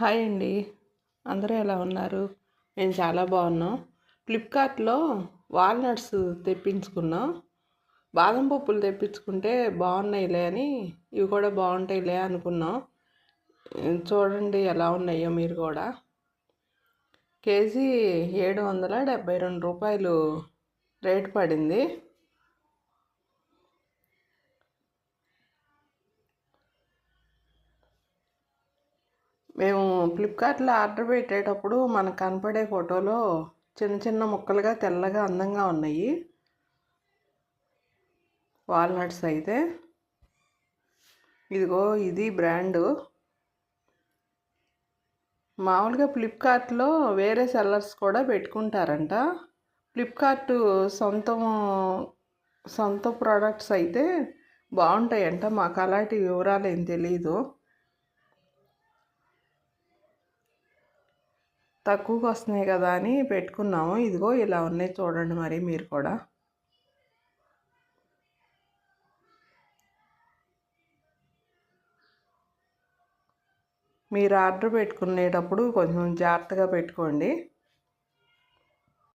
Hi అండి. అందరూ ఎలా ఉన్నారు? నేను చాలా బాగున్నాం. ఫ్లిప్కార్ట్లో వాల్నట్స్ తెప్పించుకున్నాం. బాదం పప్పులు తెప్పించుకుంటే బాగున్నాయిలే అని ఇవి కూడా బాగుంటాయిలే అనుకున్నాం. చూడండి ఎలా ఉన్నాయో మీరు కూడా. కేజీ ఏడు వందల డెబ్బై రెండు రూపాయలు రేటు పడింది. మేము ఫ్లిప్కార్ట్లో ఆర్డర్ పెట్టేటప్పుడు మనకు కనపడే ఫోటోలో చిన్న చిన్న ముక్కలుగా తెల్లగా అందంగా ఉన్నాయి. వాల్నట్స్ అయితే. ఇదిగో ఇది బ్రాండు మామూలుగా ఫ్లిప్కార్ట్లో వేరే సెల్లర్స్ కూడా పెట్టుకుంటారంట. ఫ్లిప్కార్ట్ సొంతం సొంత ప్రోడక్ట్స్ అయితే బాగుంటాయంట. మాకు అలాంటి వివరాలు ఏం తెలియదు తక్కువకి వస్తున్నాయి కదా అని పెట్టుకున్నాము. ఇదిగో ఇలా ఉన్నాయి చూడండి మరి మీరు కూడా. మీరు ఆర్డర్ పెట్టుకునేటప్పుడు కొంచెం జాగ్రత్తగా పెట్టుకోండి.